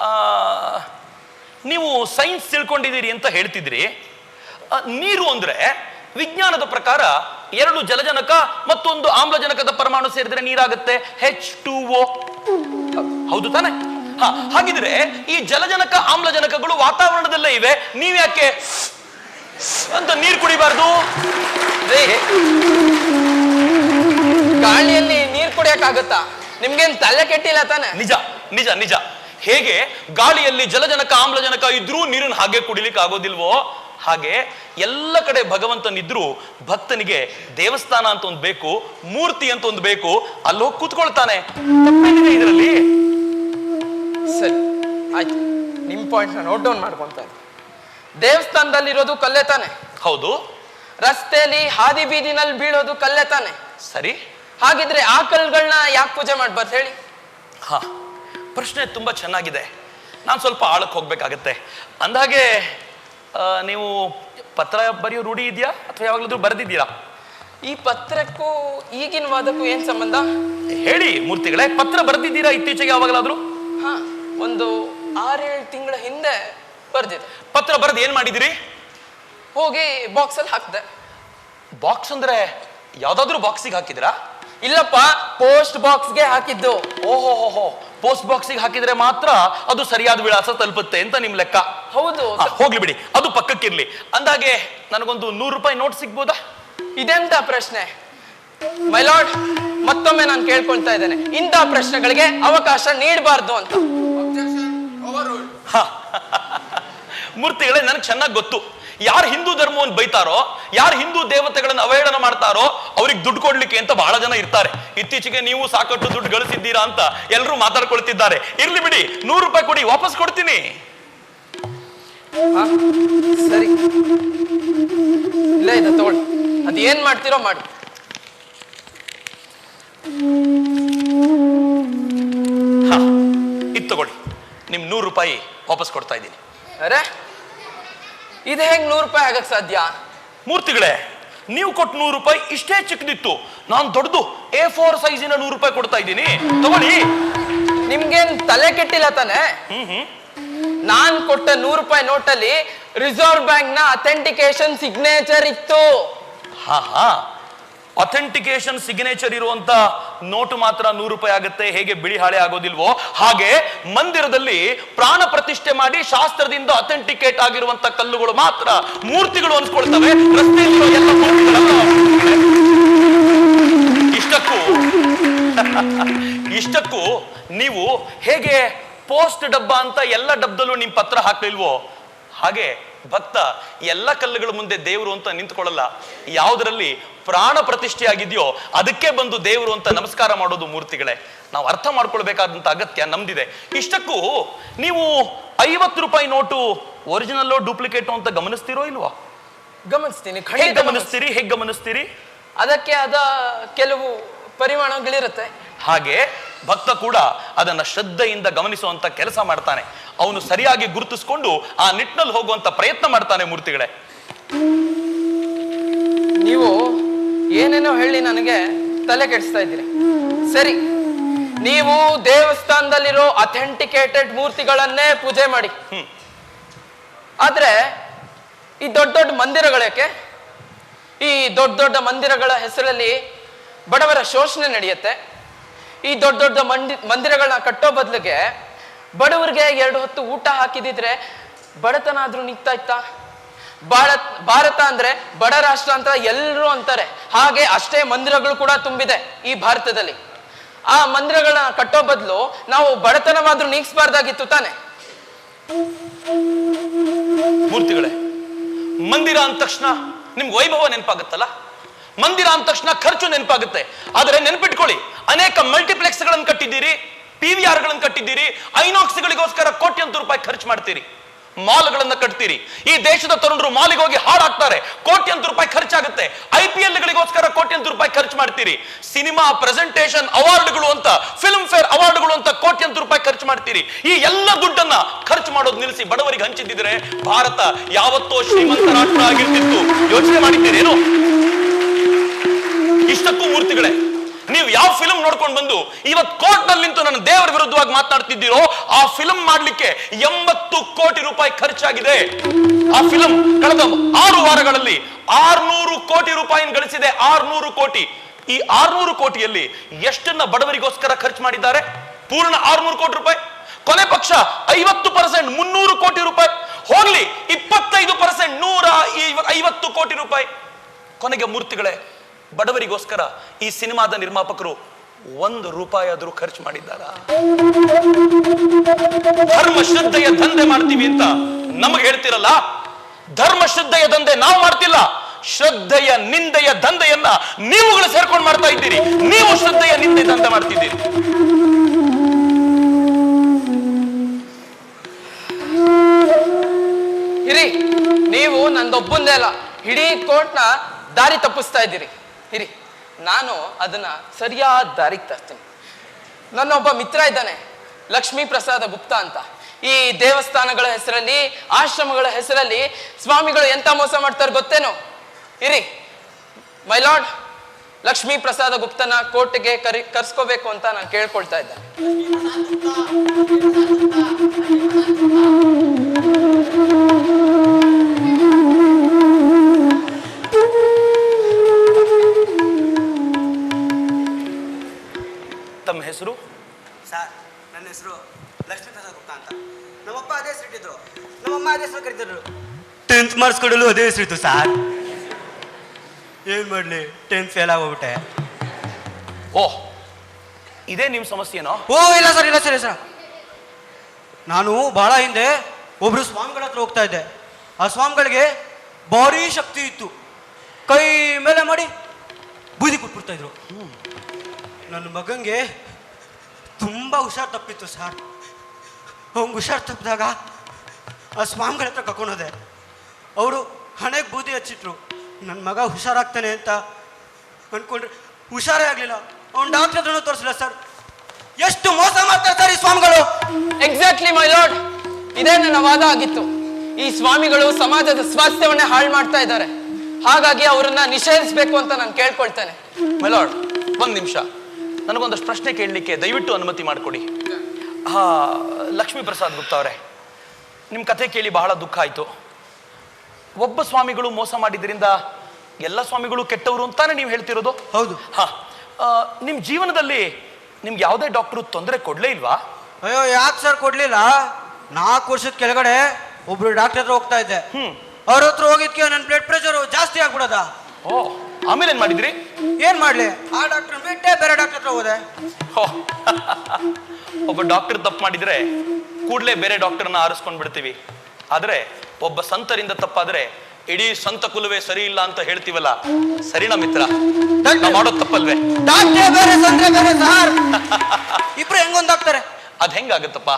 ಆ, ನೀವು ಸೈನ್ಸ್ ತಿಳ್ಕೊಂಡಿದ್ದೀರಿ ಅಂತ ಹೇಳ್ತಿದ್ರಿ. ನೀರು ಅಂದ್ರೆ ವಿಜ್ಞಾನದ ಪ್ರಕಾರ ಎರಡು ಜಲಜನಕ ಮತ್ತೊಂದು ಆಮ್ಲಜನಕದ ಪರಮಾಣು ಸೇರಿದ್ರೆ ನೀರಾಗುತ್ತೆ? ಹೆಚ್ ಟು ಓ ಹೌದು ತಾನೆ? ಹಾಗಿದ್ರೆ ಈ ಜಲಜನಕ, ಆಮ್ಲಜನಕಗಳು ವಾತಾವರಣದಲ್ಲೇ ಇವೆ. ನೀವ್ಯಾಕೆ? ಅಂತ ನೀರು ಕುಡಿಬಾರ್ದು. ಗಾಳಿಯಲ್ಲಿ ನೀರ್ ಕುಡಿಯಕ್ಕಾಗತ್ತಾ? ನಿಮ್ಗೇನ್ ತಲೆ ಕೆಟ್ಟಿಲ್ಲ ತಾನೆ? ನಿಜ ನಿಜ ನಿಜ. ಹೇಗೆ ಗಾಳಿಯಲ್ಲಿ ಜಲಜನಕ, ಆಮ್ಲಜನಕ ಇದ್ರೂ ನೀರನ್ನು ಹಾಗೆ ಕುಡಿಲಿಕ್ಕೆ ಆಗೋದಿಲ್ವೋ ಹಾಗೆ ಎಲ್ಲ ಕಡೆ ಭಗವಂತನಿದ್ರು ಭಕ್ತನಿಗೆ ದೇವಸ್ಥಾನ ಅಂತ ಒಂದು ಬೇಕು ಮೂರ್ತಿ ಅಂತ ಒಂದು ಬೇಕು ಅಲ್ಲಿ ಹೋಗಿ ಕೂತ್ಕೊಳ್ತಾನೆ. ತಪ್ಪೇನಿದೆ ಇದರಲ್ಲಿ? ಸರಿ ಆಯ್ತು. ನಿಮ್ ಪಾಯಿಂಟ್ ನೋಟ್ ಡೌನ್ ಮಾಡ್ಕೊಂತ ದೇವಸ್ಥಾನದಲ್ಲಿರೋದು ಕಲ್ಲೆ ತಾನೆ. ಹೌದು. ರಸ್ತೆಯಲ್ಲಿ ಹಾದಿ ಬೀದಿನಲ್ಲಿ ಬೀಳೋದು ಕಲ್ಲೆ ತಾನೆ. ಸರಿ. ಹಾಗಿದ್ರೆ ಆ ಕಲ್ಗಳನ್ನ ಯಾಕೆ ಪೂಜೆ ಮಾಡ್ಬಾರ್ದು ಹೇಳಿ? ಹಾ ಪ್ರಶ್ನೆ ತುಂಬಾ ಚೆನ್ನಾಗಿದೆ. ನಾನು ಸ್ವಲ್ಪ ಆಳಕ್ಕೆ ಹೋಗ್ಬೇಕಾಗತ್ತೆ. ಅಂದಾಗೆ ನೀವು ಪತ್ರ ಬರೆಯೋ ರೂಢಿ ಇದೆಯಾ? ಅಥವಾ ಯಾವಾಗಲಾದ್ರೂ ಬರೆದಿದ್ದೀರಾ? ಈ ಪತ್ರಕ್ಕೂ ಈಗಿನ ವಾದಕ್ಕೂ ಏನ್ ಸಂಬಂಧ? ಹೇಳಿ ಮೂರ್ತಿಗಳೇ ಪತ್ರ ಬರೆದಿದ್ದೀರಾ ಇತ್ತೀಚೆಗೆ ಯಾವಾಗಲಾದ್ರೂ? ಹಾ ಒಂದು ಆರೇಳು ತಿಂಗಳ ಹಿಂದೆ ಬರ್ದಿದೆ. ಪತ್ರ ಬರೆದು ಏನ್ ಮಾಡಿದಿರಿ? ಹೋಗಿ ಬಾಕ್ಸ್ ಅಲ್ಲಿ ಹಾಕ್ತೆ ಬಾಕ್ಸ್ ಅಂದ್ರೆ ಯಾವ್ದಾದ್ರು ಬಾಕ್ಸಿಗೆ ಹಾಕಿದ್ರಾ? ಇಲ್ಲಪ್ಪ ಪೋಸ್ಟ್ ಬಾಕ್ಸ್ಗೆ ಹಾಕಿದ್ದು. ಓಹೋ ಹೋ ಪೋಸ್ಟ್ ಬಾಕ್ಸಿಗೆ ಹಾಕಿದ್ರೆ ಮಾತ್ರ ಅದು ಸರಿಯಾದ ವಿಳಾಸ ತಲುಪುತ್ತೆ ಅಂತ ನಿಮ್ ಲೆಕ್ಕ. ಹೌದು. ಹೋಗ್ಲಿ ಬಿಡಿ. ಅದು ಪಕ್ಕಕ್ಕಿರ್ಲಿ. ಅಂದಾಗೆ ನನಗೊಂದು ನೂರು ರೂಪಾಯಿ ನೋಟ್ ಸಿಗ್ಬೋದಾ? ಇದೆಂತ ಪ್ರಶ್ನೆ? ಮೈಲಾರ್ಡ್ ಮತ್ತೊಮ್ಮೆ ನಾನು ಕೇಳ್ಕೊಳ್ತಾ ಇದ್ದೇನೆ. ಇಂಥ ಪ್ರಶ್ನೆಗಳಿಗೆ ಅವಕಾಶ ನೀಡಬಾರ್ದು ಅಂತ. ಮೂರ್ತಿಗಳೇ ನನಗೆ ಚೆನ್ನಾಗಿ ಗೊತ್ತು. ಯಾರು ಹಿಂದೂ ಧರ್ಮವನ್ನು ಬೈತಾರೋ ಯಾರು ಹಿಂದೂ ದೇವತೆಗಳನ್ನು ಅವಹೇಳನ ಮಾಡ್ತಾರೋ ಅವ್ರಿಗೆ ದುಡ್ಡು ಕೊಡ್ಲಿಕ್ಕೆ ಅಂತ ಬಹಳ ಜನ ಇರ್ತಾರೆ. ಇತ್ತೀಚೆಗೆ ನೀವು ಸಾಕಷ್ಟು ದುಡ್ಡು ಗಳಿಸಿದ್ದೀರಾ ಅಂತ ಎಲ್ಲರೂ ಮಾತಾಡ್ಕೊಳ್ತಿದ್ದಾರೆ. ಇರ್ಲಿ ಬಿಡಿ ನೂರು ರೂಪಾಯಿ ಕೊಡಿ ವಾಪಸ್ ಕೊಡ್ತೀನಿ? ಸರಿ. ಇಲ್ಲ ಇದೆ ತಗೊಳ್ಳಿ. ಅದು ಏನ್ ಮಾಡ್ತೀರೋ ಮಾಡಿ. ಇದು ತಗೊಳ್ಳಿ. ನಿಮ್ ನೂರು ರೂಪಾಯಿ ವಾಪಸ್ ಕೊಡ್ತಾ ಇದ್ದೀನಿ. ಅರೆ ಇದು ಹೆಂಗ್ ನೂರು ರೂಪಾಯಿ ಆಗಕ್ ಸಾಧ್ಯ? ಮೂರ್ತಿಗಳೇ ನೀವು ಕೊಟ್ಟು ನೂರು ರೂಪಾಯಿ ಇಷ್ಟೇ ಚಿಕ್ಕದಿತ್ತು. ನಾನು ದೊಡ್ಡದು ಎ ಫೋರ್ ಸೈಜಿನ ನೂರು ರೂಪಾಯಿ ಕೊಡ್ತಾ ಇದ್ದೀನಿ. ತಗೊಳ್ಳಿ. ನಿಮ್ಗೇನ್ ತಲೆ ಕೆಟ್ಟಿಲ್ಲ ತಾನೆ? ಹ್ಮ್ ಹ್ಮ್. ನಾನ್ ಕೊಟ್ಟ ನೂರು ರೂಪಾಯಿ ನೋಟಲ್ಲಿ ರಿಸರ್ವ್ ಬ್ಯಾಂಕ್ನ ಅಥೆಂಟಿಕೇಶನ್ ಸಿಗ್ನೇಚರ್ ಇತ್ತು. ಹಾ ಹಾ ಅಥೆಂಟಿಕೇಶನ್ ಸಿಗ್ನೇಚರ್ ಇರುವಂತ ನೋಟು ಮಾತ್ರ ನೂರು ರೂಪಾಯಿ ಆಗುತ್ತೆ, ಹೇಗೆ ಬಿಳಿ ಹಾಳೆ ಆಗೋದಿಲ್ವೋ? ಹಾಗೆ ಮಂದಿರದಲ್ಲಿ ಪ್ರಾಣ ಪ್ರತಿಷ್ಠೆ ಮಾಡಿ ಶಾಸ್ತ್ರದಿಂದ ಅಥೆಂಟಿಕೇಟ್ ಆಗಿರುವಂತ ಕಲ್ಲುಗಳು ಮಾತ್ರ ಮೂರ್ತಿಗಳು ಅನ್ಸ್ಕೊಳ್ತವೆ ಇಷ್ಟಕ್ಕೂ (laughs) ಇಷ್ಟಕ್ಕೂ ನೀವು ಹೇಗೆ ಪೋಸ್ಟ್ ಡಬ್ಬ ಅಂತ ಎಲ್ಲ ಡಬ್ಬದಲ್ಲೂ ನಿಮ್ ಪತ್ರ ಹಾಕ್ಲಿಲ್ವೋ? ಹಾಗೆ ಭಕ್ತ ಎಲ್ಲ ಕಲ್ಲುಗಳ ಮುಂದೆ ದೇವರು ಅಂತ ನಿಂತ್ಕೊಳ್ಳಲ್ಲ. ಯಾವುದರಲ್ಲಿ ಪ್ರಾಣ ಪ್ರತಿಷ್ಠೆ ಆಗಿದೆಯೋ ಅದಕ್ಕೆ ಬಂದು ದೇವರು ಅಂತ ನಮಸ್ಕಾರ ಮಾಡೋದು ಮೂರ್ತಿಗಳೇ. ನಾವು ಅರ್ಥ ಮಾಡ್ಕೊಳ್ಬೇಕಾದಂತ ಅಗತ್ಯ ನಮ್ದಿದೆ. ಇಷ್ಟಕ್ಕೂ ನೀವು ಐವತ್ತು ರೂಪಾಯಿ ನೋಟು ಒರಿಜಿನಲ್ಲೋ ಡೂಪ್ಲಿಕೇಟೋ ಅಂತ ಗಮನಿಸ್ತೀರೋ ಇಲ್ವಾ? ಗಮನಿಸ್ತೀನಿ ಹೇಗೆ ಗಮನಿಸ್ತೀರಿ? ಹೇಗೆ ಗಮನಿಸ್ತೀರಿ? ಅದಕ್ಕೆ ಆದ ಕೆಲವು ಪರಿಮಾಣಗಳಿರುತ್ತೆ. ಹಾಗೆ ಭಕ್ತ ಕೂಡ ಅದನ್ನ ಶ್ರದ್ಧೆಯಿಂದ ಗಮನಿಸುವಂತ ಕೆಲಸ ಮಾಡ್ತಾನೆ. ಅವನು ಸರಿಯಾಗಿ ಗುರುತಿಸ್ಕೊಂಡು ಆ ನಿಟ್ಟಿನಲ್ಲಿ ಹೋಗುವಂತ ಪ್ರಯತ್ನ ಮಾಡ್ತಾನೆ ಮೂರ್ತಿಗಳೇ. ನೀವು ಏನೇನೋ ಹೇಳಿ ನನಗೆ ತಲೆ ಕೆಡಿಸ್ತಾ ಇದ್ದೀರಿ. ಸರಿ ನೀವು ದೇವಸ್ಥಾನದಲ್ಲಿರೋ ಅಥೆಂಟಿಕೇಟೆಡ್ ಮೂರ್ತಿಗಳನ್ನೇ ಪೂಜೆ ಮಾಡಿ. ಹ್ಮ್. ಆದ್ರೆ ಈ ದೊಡ್ಡ ದೊಡ್ಡ ಮಂದಿರಗಳಕ್ಕೆ ಈ ದೊಡ್ಡ ದೊಡ್ಡ ಮಂದಿರಗಳ ಹೆಸರಲ್ಲಿ ಬಡವರ ಶೋಷಣೆ ನಡೆಯುತ್ತೆ. ಈ ದೊಡ್ಡ ದೊಡ್ಡ ಮಂಡಿ, ಮಂದಿರಗಳನ್ನ ಕಟ್ಟೋ ಬದಲಿಗೆ ಬಡವರಿಗೆ ಎರಡು ಹೊತ್ತು ಊಟ ಹಾಕಿದಿದ್ರೆ ಬಡತನ ಆದ್ರೂ ನಿಗ್ತಾ ಇತ್ತಾ? ಭಾರತ್, ಭಾರತ ಅಂದ್ರೆ ಬಡ ರಾಷ್ಟ್ರ ಅಂತ ಎಲ್ಲರೂ ಅಂತಾರೆ. ಹಾಗೆ ಅಷ್ಟೇ ಮಂದಿರಗಳು ಕೂಡ ತುಂಬಿದೆ ಈ ಭಾರತದಲ್ಲಿ. ಆ ಮಂದಿರಗಳನ್ನ ಕಟ್ಟೋ ಬದಲು ನಾವು ಬಡತನವಾದ್ರೂ ನೀಗಿಸ್ಬಾರ್ದಾಗಿತ್ತು ತಾನೆ. ಮೂರ್ತಿಗಳೇ, ಮಂದಿರ ಅಂದ ತಕ್ಷಣ ನಿಮ್ಗೆ ವೈಭವ ನೆನಪಾಗುತ್ತಲ್ಲ? ಮಂದಿರ ಅಂದ ತಕ್ಷಣ ಖರ್ಚು ನೆನಪಾಗುತ್ತೆ. ಆದರೆ ನೆನಪಿಟ್ಕೊಳ್ಳಿ, ಅನೇಕ ಮಲ್ಟಿಪ್ಲೆಕ್ಸ್ಗಳನ್ನು ಕಟ್ಟಿದ್ದೀರಿ ಪಿ ವಿ ಆರ್ಗಳನ್ನು ಕಟ್ಟಿದ್ದೀರಿ, ಐನಾಕ್ಸ್ಗಳಿಗೋಸ್ಕರ ಕೋಟ್ಯಂತರ ರೂಪಾಯಿ ಖರ್ಚು ಮಾಡ್ತೀರಿ. ಮಾಲ್ಗಳನ್ನ ಕಟ್ತೀರಿ. ಈ ದೇಶದ ತರುಣರು ಮಾಲಿಗೆ ಹೋಗಿ ಹಾಡಾಗ್ತಾರೆ ಕೋಟ್ಯಂತ ರೂಪಾಯಿ ಖರ್ಚಾಗುತ್ತೆ. ಐ ಪಿ ಎಲ್ ಗಳಿಗೋಸ್ಕರ ಕೋಟ್ಯಂತರ ರೂಪಾಯಿ ಖರ್ಚು ಮಾಡ್ತೀರಿ. ಸಿನಿಮಾ ಪ್ರೆಸೆಂಟೇಷನ್ ಅವಾರ್ಡ್ಗಳು ಅಂತ ಫಿಲ್ಮ್ ಫೇರ್ ಅವಾರ್ಡ್ಗಳು ಅಂತ ಕೋಟ್ಯಂತ ರೂಪಾಯಿ ಖರ್ಚು ಮಾಡ್ತೀರಿ. ಈ ಎಲ್ಲ ದುಡ್ಡನ್ನ ಖರ್ಚು ಮಾಡೋದು ನಿಲ್ಲಿಸಿ ಬಡವರಿಗೆ ಹಂಚಿದ್ದಿದ್ರೆ ಭಾರತ ಯಾವತ್ತೋ ಶ್ರೀಮಂತ ರಾಷ್ಟ್ರ ಆಗಿರ್ತಿತ್ತು. ಯೋಚನೆ ಮಾಡಿದ್ದೀರೇನು? ಇಷ್ಟಕ್ಕೂ ಮೂರ್ತಿಗಳೇ, ನೀವು ಯಾವ ಫಿಲ್ಮ್ ನೋಡ್ಕೊಂಡು ಬಂದು ಇವತ್ತು ಕೋರ್ಟ್ನಲ್ಲಿ ನಿಂತು ನನ್ನ ದೇವರ ವಿರುದ್ಧವಾಗಿ ಮಾತನಾಡ್ತಿದ್ದೀರೋ ಆ ಫಿಲಂ ಮಾಡ್ಲಿಕ್ಕೆ ಎಂಬತ್ತು ಕೋಟಿ ರೂಪಾಯಿ ಖರ್ಚಾಗಿದೆ. ಆ ಫಿಲಂ ಕಳೆದ ಆರು ವಾರಗಳಲ್ಲಿ ಆರ್ನೂರು ಕೋಟಿ ರೂಪಾಯಿ ಗಳಿಸಿದೆ, ಆರ್ನೂರು ಕೋಟಿ. ಈ ಆರ್ನೂರು ಕೋಟಿಯಲ್ಲಿ ಎಷ್ಟನ್ನ ಬಡವರಿಗೋಸ್ಕರ ಖರ್ಚು ಮಾಡಿದ್ದಾರೆ? ಪೂರ್ಣ ಆರ್ನೂರು ಕೋಟಿ ರೂಪಾಯಿ. ಕೊನೆ ಪಕ್ಷ ಐವತ್ತು ಪರ್ಸೆಂಟ್ ಮುನ್ನೂರು ಕೋಟಿ ರೂಪಾಯಿ. ಹೋಗ್ಲಿ, ಇಪ್ಪತ್ತೈದು ಪರ್ಸೆಂಟ್ ನೂರ ಐವ- ಐವತ್ತು ಕೋಟಿ ರೂಪಾಯಿ. ಕೊನೆಗೆ ಮೂರ್ತಿಗಳೇ ಬಡವರಿಗೋಸ್ಕರ ಈ ಸಿನಿಮಾದ ನಿರ್ಮಾಪಕರು ಒಂದು ರೂಪಾಯಿ ಆದರೂ ಖರ್ಚು ಮಾಡಿದ್ದಾರ? ಧರ್ಮ ಶ್ರದ್ಧೆಯ ದಂಧೆ ಮಾಡ್ತೀವಿ ಅಂತ ನಮಗೆ ಹೇಳ್ತಿರಲ್ಲ? ಧರ್ಮ ಶ್ರದ್ಧೆಯ ದಂಧೆ ನಾವು ಮಾಡ್ತಿಲ್ಲ. ಶ್ರದ್ಧೆಯ ನಿಂದೆಯ ದಂಧೆಯನ್ನ ನೀವುಗಳು ಸೇರ್ಕೊಂಡು ಮಾಡ್ತಾ ಇದ್ದೀರಿ. ನೀವು ಶ್ರದ್ಧೆಯ ನಿಂದೆ ದಂಧೆ ಮಾಡ್ತಿದ್ದೀರಿ. ಇರಿ, ನೀವು ನಂದೊಬ್ಬಂದೇ ಅಲ್ಲ. ಇಡೀ ಕೋರ್ಟ್ನ ದಾರಿ ತಪ್ಪಿಸ್ತಾ ಇದ್ದೀರಿ. ಹಿರಿ, ನಾನು ಅದನ್ನ ಸರಿಯಾದ ದಾರಿಗೆ ತರ್ತೀನಿ. ನನ್ನೊಬ್ಬ ಮಿತ್ರ ಇದ್ದಾನೆ ಲಕ್ಷ್ಮೀ ಪ್ರಸಾದ ಗುಪ್ತಾ ಅಂತ. ಈ ದೇವಸ್ಥಾನಗಳ ಹೆಸರಲ್ಲಿ, ಆಶ್ರಮಗಳ ಹೆಸರಲ್ಲಿ ಸ್ವಾಮಿಗಳು ಎಂತ ಮೋಸ ಮಾಡ್ತಾರೆ ಗೊತ್ತೇನೋ? ಇರಿ ಮೈಲಾರ್ಡ್ ಲಕ್ಷ್ಮೀ ಪ್ರಸಾದ ಗುಪ್ತನ ಕೋರ್ಟ್ಗೆ ಕರಿ, ಕರ್ಸ್ಕೋಬೇಕು ಅಂತ ನಾನು ಕೇಳ್ಕೊಳ್ತಾ ಇದ್ದೇನೆ ಹೆಸರು ಲಕ್ಷ್ಮೀ ಪ್ರಸಾದ್ ಗುಪ್ತಾ ಅಂತ ನಮ್ಮಪ್ಪ ಅದೇ ಹೆಸರು ಇಟ್ಟಿದ್ರು. ನಮ್ಮಮ್ಮ ಅದೇ ಹೆಸರು ಕರಿತಿದ್ರು. ಟೆಂತ್ ಮಾರ್ಕ್ಸ್ ಕೊಡಲು ಅದೇ ಹೆಸರಿತ್ತು ಸಾರ್ ಏನು ಮಾಡಲಿ? Tenth fail ಆಗೋಗ್ಬಿಟ್ಟೆ. ಓಹ್ ಇದೇ ನಿಮ್ಮ ಸಮಸ್ಯೆನೋ? ಓ ಇಲ್ಲ ಸರ್ ಇಲ್ಲ ಸರ್ ಸರ್ ನಾನು ಬಹಳ ಹಿಂದೆ ಒಬ್ರು ಸ್ವಾಮಿಗಳ ಹತ್ರ ಹೋಗ್ತಾ ಇದ್ದೆ. ಆ ಸ್ವಾಮಿಗಳಿಗೆ ಭಾರಿ ಶಕ್ತಿ ಇತ್ತು. ಕೈ ಮೇಲೆ ಮಾಡಿ ಬೂದಿ ಕೊಟ್ಬಿಡ್ತಾ ಇದ್ರು. ನನ್ನ ಮಗಂಗೆ ತುಂಬ ಹುಷಾರು ತಪ್ಪಿತ್ತು ಸರ್. ಅವ್ನಿಗೆ ಹುಷಾರು ತಪ್ಪಿದಾಗ ಆ ಸ್ವಾಮಿಗಳ ಹತ್ರ ಕರ್ಕೊಂಡೋದೆ. ಅವರು ಹಣೆಗೆ ಬೂದಿ ಹಚ್ಚಿಟ್ರು. ನನ್ನ ಮಗ ಹುಷಾರಾಗ್ತಾನೆ ಅಂತ ಅಂದ್ಕೊಂಡ್ರೆ ಹುಷಾರೇ ಆಗಲಿಲ್ಲ. ಅವ್ನು ಡಾಕ್ಟರ್ ಹತ್ರನೂ ತೋರಿಸಿಲ್ಲ ಸರ್. ಎಷ್ಟು ಮೋಸ ಮಾಡ್ತಾರೆ ಸರ್ ಈ ಸ್ವಾಮಿಗಳು? ಎಕ್ಸಾಕ್ಟ್ಲಿ ಮೈ ಲಾರ್ಡ್ ಇದೇ ನನ್ನ ವಾದ ಆಗಿತ್ತು. ಈ ಸ್ವಾಮಿಗಳು ಸಮಾಜದ ಸ್ವಾಸ್ಥ್ಯವನ್ನೇ ಹಾಳು ಮಾಡ್ತಾ ಇದ್ದಾರೆ. ಹಾಗಾಗಿ ಅವರನ್ನ ನಿಷೇಧಿಸಬೇಕು ಅಂತ ನಾನು ಕೇಳ್ಕೊಳ್ತೇನೆ. ಮೆಲಾರ್ಡ್ ಒಂದು ನಿಮಿಷ. ನನಗೊಂದಷ್ಟು ಪ್ರಶ್ನೆ ಕೇಳಲಿಕ್ಕೆ ದಯವಿಟ್ಟು ಅನುಮತಿ ಮಾಡಿಕೊಡಿ. ಹಾ ಲಕ್ಷ್ಮೀ ಪ್ರಸಾದ್ ಗುಪ್ತ ಅವರೇ ನಿಮ್ಮ ಕಥೆ ಕೇಳಿ ಬಹಳ ದುಃಖ ಆಯಿತು. ಒಬ್ಬ ಸ್ವಾಮಿಗಳು ಮೋಸ ಮಾಡಿದ್ರಿಂದ ಎಲ್ಲ ಸ್ವಾಮಿಗಳು ಕೆಟ್ಟವರು ಅಂತಾನೆ ನೀವು ಹೇಳ್ತಿರೋದು? ಹೌದು. ಹಾ ನಿಮ್ಮ ಜೀವನದಲ್ಲಿ ನಿಮ್ಗೆ ಯಾವುದೇ ಡಾಕ್ಟ್ರು ತೊಂದರೆ ಕೊಡಲೇ ಇಲ್ವಾ? ಅಯ್ಯೋ ಯಾಕೆ ಸರ್ ಕೊಡಲಿಲ್ಲ? ನಾಲ್ಕು ವರ್ಷದ ಕೆಳಗಡೆ ಒಬ್ರು ಡಾಕ್ಟರ್ ಹತ್ರ ಹೋಗ್ತಾ ಇದ್ದೆ. ಅವ್ರ ಹತ್ರ ಹೋಗಿದ್ಕೆ ನನ್ನ ಬ್ಲಡ್ ಪ್ರೆಷರ್ ಜಾಸ್ತಿ ಆಗ್ಬಿಡದ? ಓ ಆಮೇಲೆ ಏನ್ ಮಾಡಿದ್ರಿ? ಏನ್ ಮಾಡ್ಲಿ? ಆ ಡಾಕ್ಟರ್ ಬಿಟ್ಟೆ ಬೇರೆ ಡಾಕ್ಟರ್ ಹತ್ರ ಹೋದೆ. (laughs) ಒಬ್ಬ ಡಾಕ್ಟರ್ ತಪ್ಪು ಮಾಡಿದ್ರೆ ಕೂಡಲೇ ಬೇರೆ ಡಾಕ್ಟರ್ನ ಆರಿಸ್ಕೊಂಡ್ ಬಿಡ್ತೀವಿ. ಆದ್ರೆ ಒಬ್ಬ ಸಂತರಿಂದ ತಪ್ಪಾದ್ರೆ ಇಡೀ ಸಂತ ಕುಲವೇ ಸರಿ ಇಲ್ಲ ಅಂತ ಹೇಳ್ತೀವಲ್ಲ ಸರಿನಾ ಮಿತ್ರ? ನಾವ್ ಮಾಡೋದ್ ತಪ್ಪಲ್ವೇ? ಡಾಕ್ಟರ್ ಬೇರೆ ಸಂದ್ರೆ ಬೇರೆ ಸರ್. ಇಬ್ರು ಹೆಂಗೊಂದಾಗ್ತಾರೆ ಅದ್ ಹೆಂಗಾಗತ್ತಪ್ಪ?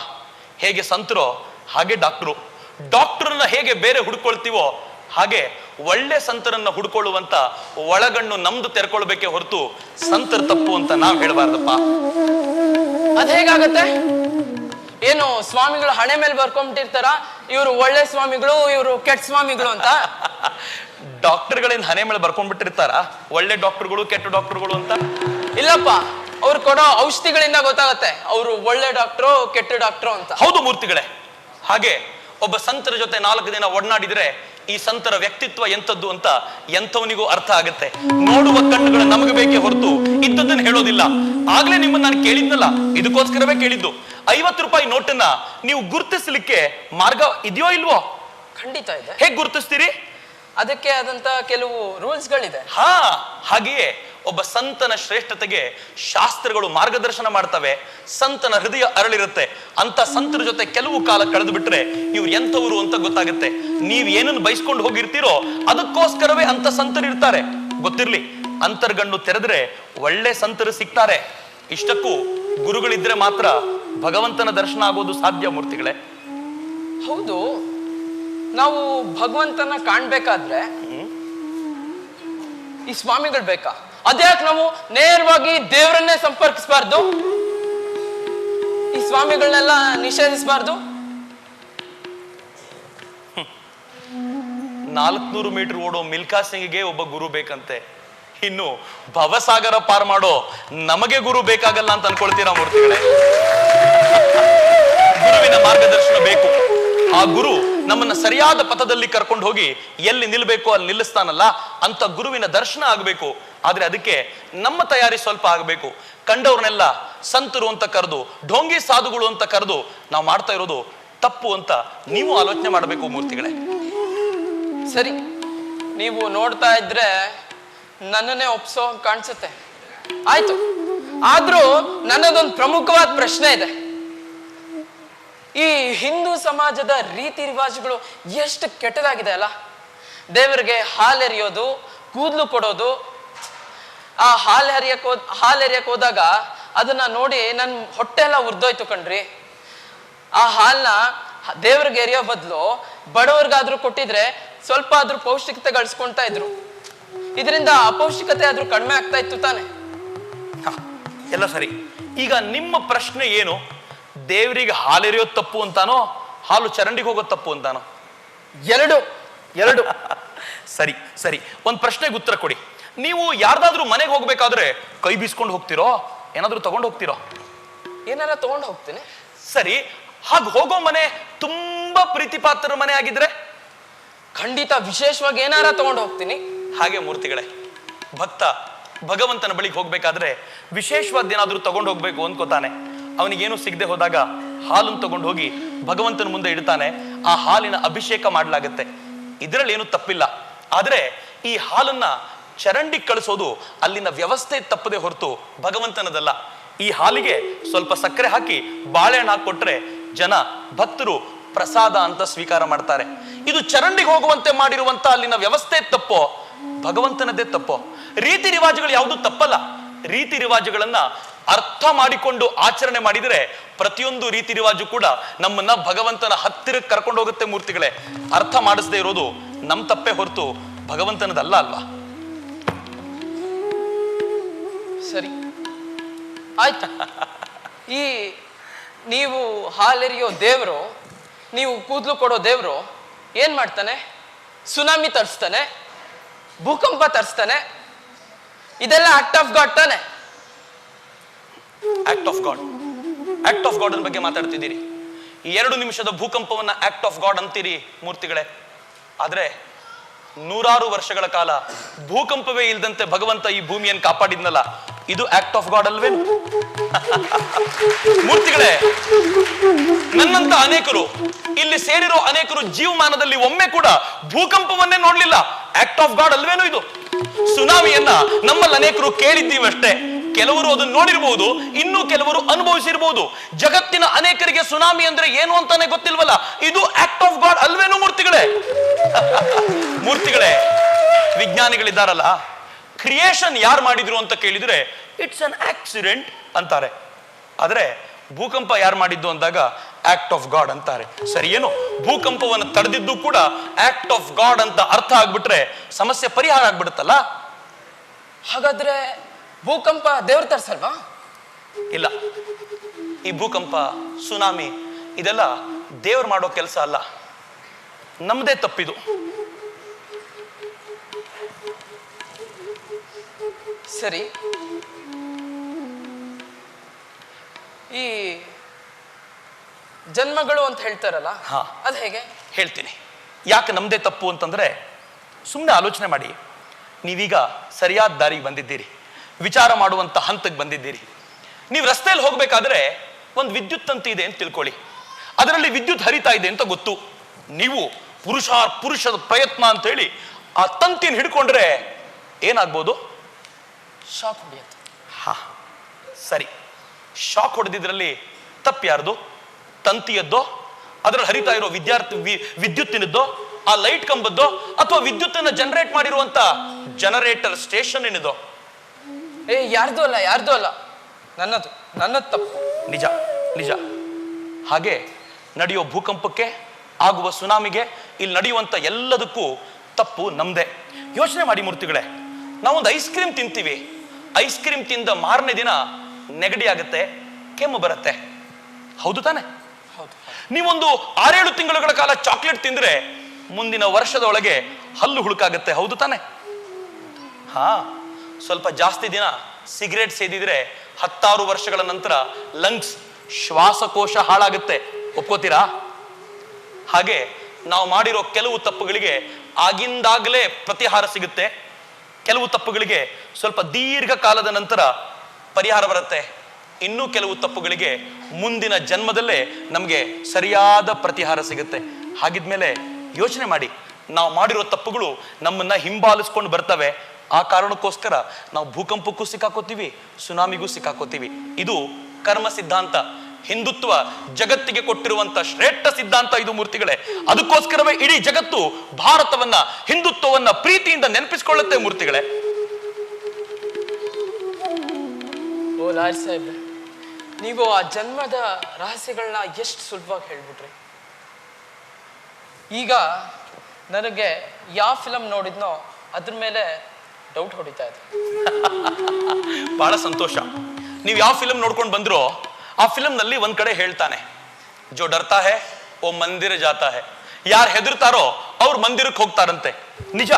ಹೇಗೆ ಸಂತರೋ ಹಾಗೆ ಡಾಕ್ಟ್ರು ಡಾಕ್ಟರ್ನ ಹೇಗೆ ಬೇರೆ ಹುಡ್ಕೊಳ್ತೀವೋ ಹಾಗೆ ಒಳ್ಳೆ ಸಂತರನ್ನ ಹುಡ್ಕೊಳ್ಳುವಂತ ಒಳಗಣ್ಣು ನಮ್ದು ತೆರ್ಕೊಳ್ಬೇಕೆ ಹೊರತು ಸಂತರ ತಪ್ಪು ಅಂತ ನಾವ್ ಹೇಳ್ಬಾರ್ದಪ್ಪ. ಅದ್ ಹೇಗಾಗತ್ತೆ? ಏನು ಸ್ವಾಮಿಗಳು ಹಣೆ ಮೇಲೆ ಬರ್ಕೊಂಬಿಟ್ಟಿರ್ತಾರ? ಇವರು ಒಳ್ಳೆ ಸ್ವಾಮಿಗಳು ಇವರು ಕೆಟ್ಟ ಸ್ವಾಮಿಗಳು ಅಂತ? (laughs) ಡಾಕ್ಟರ್ಗಳಿಂದ ಹಣೆ ಮೇಲೆ ಬರ್ಕೊಂಡ್ಬಿಟ್ಟಿರ್ತಾರ ಒಳ್ಳೆ ಡಾಕ್ಟರ್ಗಳು ಕೆಟ್ಟ ಡಾಕ್ಟರ್ಗಳು ಅಂತ? ಇಲ್ಲಪ್ಪ ಅವ್ರು ಕೊಡೋ ಔಷಧಿಗಳಿಂದ ಗೊತ್ತಾಗತ್ತೆ. ಅವರು ಒಳ್ಳೆ ಡಾಕ್ಟ್ರು ಕೆಟ್ಟ ಡಾಕ್ಟ್ರು ಅಂತ. ಹೌದು ಮೂರ್ತಿಗಳೇ. ಹಾಗೆ ಒಬ್ಬ ಸಂತರ ಜೊತೆ ನಾಲ್ಕು ದಿನ ಒಡನಾಡಿದ್ರೆ ಈ ಸಂತರ ವ್ಯಕ್ತಿತ್ವ ಎಂಥದ್ದು ಅಂತ ಎಂಥವನಿಗೂ ಅರ್ಥ ಆಗುತ್ತೆ. ನೋಡುವ ಕಣ್ಣುಗಳು ನಮಗೆ ಬೇಕೇ ಹೊರತು ಇಂಥದ್ದನ್ನು ಹೇಳೋದಿಲ್ಲ. ಆಗ್ಲೇ ನಿಮ್ಮನ್ನ ನಾನು ಕೇಳಿದ್ನಲ್ಲ ಇದಕ್ಕೋಸ್ಕರವೇ ಕೇಳಿದ್ದು. ಐವತ್ತು ರೂಪಾಯಿ ನೋಟನ್ನ ನೀವು ಗುರುತಿಸಲಿಕ್ಕೆ ಮಾರ್ಗ ಇದೆಯೋ ಇಲ್ವೋ? ಖಂಡಿತ ಇದೆ. ಹೇಗೆ ಗುರುತಿಸ್ತೀರಿ? ಅದಕ್ಕೆ ಆದಂತ ಕೆಲವು ರೂಲ್ಸ್ಗಳಿದೆ. ಹಾ ಹಾಗೆಯೇ ಒಬ್ಬ ಸಂತನ ಶ್ರೇಷ್ಠತೆಗೆ ಶಾಸ್ತ್ರಗಳು ಮಾರ್ಗದರ್ಶನ ಮಾಡ್ತವೆ ಸಂತನ ಹೃದಯ ಅರಳಿರುತ್ತೆ ಅಂತ ಸಂತರ ಜೊತೆ ಕೆಲವು ಕಾಲ ಕಳೆದು ಬಿಟ್ರೆ ಇವ್ರು ಎಂಥವ್ರು ಅಂತ ಗೊತ್ತಾಗುತ್ತೆ. ನೀವ್ ಏನನ್ನು ಬಯಸ್ಕೊಂಡು ಹೋಗಿರ್ತೀರೋ ಅದಕ್ಕೋಸ್ಕರವೇ ಅಂತ ಸಂತರು ಇರ್ತಾರೆ. ಗೊತ್ತಿರ್ಲಿ ಅಂತರ್ಗಣ್ಣು ತೆರೆದ್ರೆ ಒಳ್ಳೆ ಸಂತರು ಸಿಗ್ತಾರೆ. ಇಷ್ಟಕ್ಕೂ ಗುರುಗಳಿದ್ರೆ ಮಾತ್ರ ಭಗವಂತನ ದರ್ಶನ ಆಗೋದು ಸಾಧ್ಯ ಮೂರ್ತಿಗಳೇ. ಹೌದು. ನಾವು ಭಗವಂತನ ಕಾಣ್ಬೇಕಾದ್ರೆ ಈ ಸ್ವಾಮಿಗಳು ಬೇಕಾ? ಅದ್ಯಾಕೆ ನಾವು ನೇರವಾಗಿ ದೇವರನ್ನೇ ಸಂಪರ್ಕಿಸಬಾರ್ದು? ಈ ಸ್ವಾಮಿಗಳನ್ನೆಲ್ಲ ನಿಷೇಧಿಸಬಾರ್ದು? ನಾಲ್ಕುನೂರು ಮೀಟರ್ ಓಡೋ ಮಿಲ್ಕಾ ಸಿಂಗ್ಗೆ ಒಬ್ಬ ಗುರು ಬೇಕಂತೆ. ಇನ್ನು ಭವಸಾಗರ ಪಾರ್ ಮಾಡೋ ನಮಗೆ ಗುರು ಬೇಕಾಗಲ್ಲ ಅಂತ ಅನ್ಕೊಳ್ತೀರಾ ಮೂರ್ತಿಗಳೇ? ಗುರುವಿನ ಮಾರ್ಗದರ್ಶನ ಬೇಕು. ಆ ಗುರು ನಮ್ಮನ್ನ ಸರಿಯಾದ ಪಥದಲ್ಲಿ ಕರ್ಕೊಂಡು ಹೋಗಿ ಎಲ್ಲಿ ನಿಲ್ಬೇಕು ಅಲ್ಲಿ ನಿಲ್ಲಿಸ್ತಾನಲ್ಲ ಅಂತ ಗುರುವಿನ ದರ್ಶನ ಆಗಬೇಕು. ಆದ್ರೆ ಅದಕ್ಕೆ ನಮ್ಮ ತಯಾರಿ ಸ್ವಲ್ಪ ಆಗಬೇಕು. ಕಂಡವ್ರನ್ನೆಲ್ಲ ಸಂತರು ಅಂತ ಕರೆದು, ಢೋಂಗಿ ಸಾಧುಗಳು ಅಂತ ಕರೆದು ನಾವು ಮಾಡ್ತಾ ಇರೋದು ತಪ್ಪು ಅಂತ ನೀವು ಆಲೋಚನೆ ಮಾಡಬೇಕು ಮೂರ್ತಿಗಳೇ. ಸರಿ, ನೀವು ನೋಡ್ತಾ ಇದ್ರೆ ನನ್ನನ್ನೇ ಒಪ್ಸೋ ಕಾಣಿಸುತ್ತೆ. ಆಯ್ತು. ಆದ್ರೂ ನನ್ನದೊಂದು ಪ್ರಮುಖವಾದ ಪ್ರಶ್ನೆ ಇದೆ. ಈ ಹಿಂದೂ ಸಮಾಜದ ರೀತಿ ರಿವಾಜುಗಳು ಎಷ್ಟು ಕೆಟ್ಟದಾಗಿದೆ ಅಲ್ಲ? ದೇವರಿಗೆ ಹಾಲೆರಿಯೋದು ಕೂದಲು ಕೊಡೋದು, ಆ ಹಾಲು ಹರಿಯಕ್ ಹೋದ್, ಹಾಲು ಹರಿಯಕ್ ಹೋದಾಗ ಅದನ್ನ ನೋಡಿ ನನ್ನ ಹೊಟ್ಟೆ ಎಲ್ಲ ಉರ್ದೋಯ್ತು ಕಣ್ರಿ. ಆ ಹಾಲನ್ನ ದೇವ್ರಿಗೆ ಎರಿಯೋ ಬದಲು ಬಡವ್ರಿಗಾದ್ರೂ ಕೊಟ್ಟಿದ್ರೆ ಸ್ವಲ್ಪ ಆದ್ರೂ ಪೌಷ್ಟಿಕತೆ ಗಳಿಸ್ಕೊಂತಾ ಇದ್ರು. ಇದರಿಂದ ಅಪೌಷ್ಟಿಕತೆ ಆದ್ರೂ ಕಡಿಮೆ ಆಗ್ತಾ ಇತ್ತು ತಾನೆ. ಎಲ್ಲ ಸರಿ. ಈಗ ನಿಮ್ಮ ಪ್ರಶ್ನೆ ಏನು? ದೇವರಿಗೆ ಹಾಲೆರಿಯೋದು ತಪ್ಪು ಅಂತಾನೋ ಹಾಲು ಚರಂಡಿಗೆ ಹೋಗೋ ತಪ್ಪು ಅಂತಾನೋ? ಎರಡು ಎರಡು. (laughs) ಸರಿ ಸರಿ. ಒಂದು ಪ್ರಶ್ನೆಗೆ ಉತ್ತರ ಕೊಡಿ. ನೀವು ಯಾರ್ದಾದ್ರೂ ಮನೆಗೆ ಹೋಗ್ಬೇಕಾದ್ರೆ ಕೈ ಬೀಸ್ಕೊಂಡು ಹೋಗ್ತಿರೋ? ಏನಾದ್ರೂ ತಗೊಂಡು ಹೋಗ್ತಿರೋ? ಏನಾರ ತಗೊಂಡು ಹೋಗ್ತೀನಿ. ಸರಿ. ಹಾಗೆ ಹೋಗೋ ಮನೆ ತುಂಬಾ ಪ್ರೀತಿಪಾತ್ರರ ಮನೆ ಆಗಿದ್ರೆ? ಖಂಡಿತ ವಿಶೇಷವಾಗಿ ಏನಾರ ತಗೊಂಡು ಹೋಗ್ತೀನಿ. ಹಾಗೆ ಮೂರ್ತಿಗಳೇ. ಭಕ್ತ ಭಗವಂತನ ಬಳಿಗೆ ಹೋಗ್ಬೇಕಾದ್ರೆ ವಿಶೇಷವಾದ ಏನಾದ್ರೂ ತಗೊಂಡು ಹೋಗ್ಬೇಕು ಅನ್ಕೋತಾನೆ. ಅವನಿಗೇನು ಸಿಗದೆ ಹೋದಾಗ ಹಾಲನ್ನು ತಗೊಂಡು ಹೋಗಿ ಭಗವಂತನ ಮುಂದೆ ಇಡ್ತಾನೆ. ಆ ಹಾಲಿನ ಅಭಿಷೇಕ ಮಾಡಲಾಗುತ್ತೆ. ಇದರಲ್ಲಿ ಏನು ತಪ್ಪಿಲ್ಲ. ಆದರೆ ಈ ಹಾಲನ್ನ ಚರಂಡಿ ಕಳಿಸೋದು ಅಲ್ಲಿನ ವ್ಯವಸ್ಥೆ ತಪ್ಪದೆ ಹೊರತು ಭಗವಂತನದಲ್ಲ. ಈ ಹಾಲಿಗೆ ಸ್ವಲ್ಪ ಸಕ್ಕರೆ ಹಾಕಿ ಬಾಳೆಹಣ್ಣು ಹಾಕೊಟ್ರೆ ಜನ ಭಕ್ತರು ಪ್ರಸಾದ ಅಂತ ಸ್ವೀಕಾರ ಮಾಡ್ತಾರೆ. ಇದು ಚರಂಡಿಗೆ ಹೋಗುವಂತೆ ಮಾಡಿರುವಂತ ಅಲ್ಲಿನ ವ್ಯವಸ್ಥೆ ತಪ್ಪೋ? ಭಗವಂತನದೇ ತಪ್ಪೋ? ರೀತಿ ರಿವಾಜುಗಳು ಯಾವುದು ತಪ್ಪಲ್ಲ. ರೀತಿ ರಿವಾಜುಗಳನ್ನ ಅರ್ಥ ಮಾಡಿಕೊಂಡು ಆಚರಣೆ ಮಾಡಿದರೆ ಪ್ರತಿಯೊಂದು ರೀತಿ ರಿವಾಜು ಕೂಡ ನಮ್ಮನ್ನ ಭಗವಂತನ ಹತ್ತಿರಕ್ಕೆ ಕರ್ಕೊಂಡು ಹೋಗುತ್ತೆ ಮೂರ್ತಿಗಳೇ. ಅರ್ಥ ಮಾಡಿಸದೇ ಇರೋದು ನಮ್ ತಪ್ಪೇ ಹೊರತು ಭಗವಂತನದಲ್ಲ ಅಲ್ವಾ? ಸರಿ. ಆಯ್ತಾ? ಈ ನೀವು ಹಾಲೆರಿಯೋ ದೇವರು, ನೀವು ಕೂದಲು ಕೊಡೋ ದೇವರು ಏನ್ ಮಾಡ್ತಾನೆ? ಸುನಾಮಿ ತರಿಸ್ತಾನೆ, ಭೂಕಂಪ ತರಿಸ್ತಾನೆ ಇದೆಲ್ಲ ಆಕ್ಟ್ ಆಫ್ ಗಾಡ್ ತಾನೆ? Act of God act of God ಬಗ್ಗೆ ಮಾತಾಡ್ತಿದ್ದೀರಿ. ಎರಡು ನಿಮಿಷದ ಭೂಕಂಪವನ್ನ ಆಕ್ಟ್ ಆಫ್ ಗಾಡ್ ಅಂತೀರಿ ಮೂರ್ತಿಗಳೇ. ಆದ್ರೆ ನೂರಾರು ವರ್ಷಗಳ ಕಾಲ ಭೂಕಂಪವೇ ಇಲ್ಲದಂತೆ ಭಗವಂತ ಈ ಭೂಮಿಯನ್ನು ಕಾಪಾಡಿದ್ನಲ್ಲ. ಇದು ಆಕ್ಟ್ ಆಫ್ ಗಾಡ್ ಅಲ್ವೇನು? ಮೂರ್ತಿಗಳೇ, ನನ್ನಂತ ಅನೇಕರು, ಇಲ್ಲಿ ಸೇರಿರೋ ಅನೇಕರು ಜೀವಮಾನದಲ್ಲಿ ಒಮ್ಮೆ ಕೂಡ ಭೂಕಂಪವನ್ನೇ ನೋಡ್ಲಿಲ್ಲ. ಆಕ್ಟ್ ಆಫ್ ಗಾಡ್ ಅಲ್ವೇನು ಇದು? ಸುನಾಮಿಯನ್ನ ನಮ್ಮಲ್ಲಿ ಅನೇಕರು ಕೇಳಿದ್ದೀವಷ್ಟೇ. ಕೆಲವರು ಅದನ್ನು ನೋಡಿರಬಹುದು ಇನ್ನು ಕೆಲವರು ಅನುಭವಿಸಿರಬಹುದು ಜಗತ್ತಿನ ಅನೇಕರಿಗೆ ಸುನಾಮಿ ಅಂದ್ರೆ ಏನು ಅಂತಾನೆ ಗೊತ್ತಿಲ್ವಲ್ಲ? ಇದು ಆಕ್ಟ್ ಆಫ್ ಗಾಡ್ ಅಲ್ವೇನು ಮೂರ್ತಿಗಳೇ? (laughs) ಮೂರ್ತಿಗಳೇ, ವಿಜ್ಞಾನಿಗಳಿದ್ದಾರಲ್ಲ ಕ್ರಿಯೇಷನ್ ಯಾರು ಮಾಡಿದ್ರು ಅಂತ ಕೇಳಿದ್ರೆ ಇಟ್ಸ್ ಅನ್ ಆಕ್ಸಿಡೆಂಟ್ ಅಂತಾರೆ. ಆದರೆ ಭೂಕಂಪ ಯಾರು ಮಾಡಿದ್ದು ಅಂದಾಗ ಆಕ್ಟ್ ಆಫ್ ಗಾಡ್ ಅಂತಾರೆ. ಸರಿ ಏನು? ಭೂಕಂಪವನ್ನು ತಡೆದಿದ್ದು ಕೂಡ ಆಕ್ಟ್ ಆಫ್ ಗಾಡ್ ಅಂತ ಅರ್ಥ ಆಗ್ಬಿಟ್ರೆ ಸಮಸ್ಯೆ ಪರಿಹಾರ ಆಗ್ಬಿಡುತ್ತಲ್ಲ? ಹಾಗಾದ್ರೆ ಭೂಕಂಪ ದೇವ್ರ ತರ್ಸಲ್ವಾ? ಇಲ್ಲ. ಈ ಭೂಕಂಪ ಸುನಾಮಿ ಇದೆಲ್ಲ ದೇವ್ರು ಮಾಡೋ ಕೆಲಸ ಅಲ್ಲ. ನಮ್ಮದೇ ತಪ್ಪಿದು. ಸರಿ. ಈ ಜನ್ಮಗಳು ಅಂತ ಹೇಳ್ತಾರಲ್ಲ ಹಾ. ಅದ್ ಹೇಗೆ? ಹೇಳ್ತೀನಿ. ಯಾಕೆ ನಮ್ದೇ ತಪ್ಪು ಅಂತಂದ್ರೆ ಸುಮ್ಮನೆ ಆಲೋಚನೆ ಮಾಡಿ. ನೀವೀಗ ಸರಿಯಾದ ದಾರಿಗೆ ಬಂದಿದ್ದೀರಿ. ವಿಚಾರ ಮಾಡುವಂತ ಹಂತಕ್ಕೆ ಬಂದಿದ್ದೀರಿ. ನೀವು ರಸ್ತೆಯಲ್ಲಿ ಹೋಗ್ಬೇಕಾದ್ರೆ ಒಂದು ವಿದ್ಯುತ್ ತಂತಿ ಇದೆ ಅಂತ ತಿಳ್ಕೊಳ್ಳಿ. ಅದರಲ್ಲಿ ವಿದ್ಯುತ್ ಹರಿತಾ ಇದೆ ಅಂತ ಗೊತ್ತು. ನೀವು ಪುರುಷ ಪುರುಷದ ಪ್ರಯತ್ನ ಅಂತ ಹೇಳಿ ಆ ತಂತಿನ ಹಿಡ್ಕೊಂಡ್ರೆ ಏನಾಗ್ಬೋದು? ಶಾಕ್ ಹೊಡೆಯುತ್ತೆ. ಹಾ ಸರಿ. ಶಾಕ್ ಹೊಡೆದಿದ್ರಲ್ಲಿ ತಪ್ಪು ಯಾರ್ದು? ತಂತಿಯದ್ದೋ ಅದರಲ್ಲಿ ಹರಿತಾ ಇರೋ ವಿದ್ಯಾರ್ಥಿ ವಿದ್ಯುತ್ತಿನದ್ದೋ ಆ ಲೈಟ್ ಕಂಬದ್ದೋ ಅಥವಾ ವಿದ್ಯುತ್ತನ್ನ ಜನರೇಟ್ ಮಾಡಿರುವಂತ ಜನರೇಟರ್ ಸ್ಟೇಷನ್ ಏನಿದೋ? ಏ ಯಾರ್ದು ಅಲ್ಲ ಯಾರ್ದು ಅಲ್ಲ? ನನ್ನದು ನನ್ನದು ತಪ್ಪು. ನಿಜ ನಿಜ. ಹಾಗೆ ನಡೆಯೋ ಭೂಕಂಪಕ್ಕೆ ಆಗುವ ಸುನಾಮಿಗೆ ಇಲ್ಲಿ ನಡೆಯುವಂತ ಎಲ್ಲದಕ್ಕೂ ತಪ್ಪು ನಮ್ದೇ. ಯೋಚನೆ ಮಾಡಿ ಮೂರ್ತಿಗಳೇ. ನಾವೊಂದು ಐಸ್ ಕ್ರೀಮ್ ತಿಂತೀವಿ. ಐಸ್ ಕ್ರೀಮ್ ತಿಂದ ಮಾರನೇ ದಿನ ನೆಗಡಿ ಆಗುತ್ತೆ ಕೆಮ್ಮು ಬರುತ್ತೆ. ಹೌದು ತಾನೆ? ಹೌದು. ನೀವೊಂದು ಆರೇಳು ತಿಂಗಳುಗಳ ಕಾಲ ಚಾಕ್ಲೇಟ್ ತಿಂದ್ರೆ ಮುಂದಿನ ವರ್ಷದ ಒಳಗೆ ಹಲ್ಲು ಹುಳುಕಾಗುತ್ತೆ ಹೌದು ತಾನೆ? ಹಾ ಸ್ವಲ್ಪ ಜಾಸ್ತಿ ದಿನ ಸಿಗರೇಟ್ ಸೇದಿದ್ರೆ ಹತ್ತಾರು ವರ್ಷಗಳ ನಂತರ ಲಂಗ್ಸ್ ಶ್ವಾಸಕೋಶ ಹಾಳಾಗುತ್ತೆ. ಒಪ್ಕೋತೀರಾ? ಹಾಗೆ ನಾವು ಮಾಡಿರೋ ಕೆಲವು ತಪ್ಪುಗಳಿಗೆ ಆಗಿಂದಾಗಲೇ ಪ್ರತಿಹಾರ ಸಿಗುತ್ತೆ. ಕೆಲವು ತಪ್ಪುಗಳಿಗೆ ಸ್ವಲ್ಪ ದೀರ್ಘಕಾಲದ ನಂತರ ಪರಿಹಾರ ಬರುತ್ತೆ. ಇನ್ನೂ ಕೆಲವು ತಪ್ಪುಗಳಿಗೆ ಮುಂದಿನ ಜನ್ಮದಲ್ಲೇ ನಮಗೆ ಸರಿಯಾದ ಪ್ರತಿಹಾರ ಸಿಗುತ್ತೆ. ಹಾಗಿದ್ಮೇಲೆ ಯೋಚನೆ ಮಾಡಿ. ನಾವು ಮಾಡಿರೋ ತಪ್ಪುಗಳು ನಮ್ಮನ್ನ ಹಿಂಬಾಲಿಸ್ಕೊಂಡು ಬರ್ತವೆ. ಆ ಕಾರಣಕ್ಕೋಸ್ಕರ ನಾವು ಭೂಕಂಪಕ್ಕೂ ಸಿಕ್ಕಾಕೋತೀವಿ, ಸುನಾಮಿಗೂ ಸಿಕ್ಕಾಕೋತೀವಿ. ಇದು ಕರ್ಮ ಸಿದ್ಧಾಂತ. ಹಿಂದುತ್ವ ಜಗತ್ತಿಗೆ ಕೊಟ್ಟಿರುವಂತ ಶ್ರೇಷ್ಠ ಸಿದ್ಧಾಂತ ಇದು ಮೂರ್ತಿಗಳೇ. ಅದಕ್ಕೋಸ್ಕರವೇ ಇಡೀ ಜಗತ್ತು ಭಾರತವನ್ನ ಹಿಂದುತ್ವವನ್ನ ಪ್ರೀತಿಯಿಂದ ನೆನಪಿಸಿಕೊಳ್ಳುತ್ತೆ ಮೂರ್ತಿಗಳೇ. ಓ ಸಾಹೇಬ್ರೆ ನೀವು ಆ ಜನ್ಮದ ರಹಸ್ಯಗಳನ್ನ ಎಷ್ಟು ಸುಲಭವಾಗಿ ಹೇಳ್ಬಿಟ್ರಿ? ಈಗ ನನಗೆ ಯಾವ ಫಿಲಮ್ ನೋಡಿದ್ನೋ ಅದ್ರ ಮೇಲೆ ಡೌಟ್ ಹೊಡಿತಾ ಇದೆ. (laughs) ಬಹಳ ಸಂತೋಷ. ನೀವು ಯಾವ ಫಿಲಂ ನೋಡ್ಕೊಂಡು ಬಂದ್ರೋ ಆ ಫಿಲ್ಮ್ನಲ್ಲಿ ಒಂದ್ ಕಡೆ ಹೇಳ್ತಾನೆ, ಜೋ ಡರ್ತಾ ಹೇ, ಓ ಮಂದಿರ ಜಾತಾ ಹೇ. ಯಾರು ಹೆದರ್ತಾರೋ ಅವ್ರು ಮಂದಿರಕ್ಕೆ ಹೋಗ್ತಾರಂತೆ. ನಿಜ,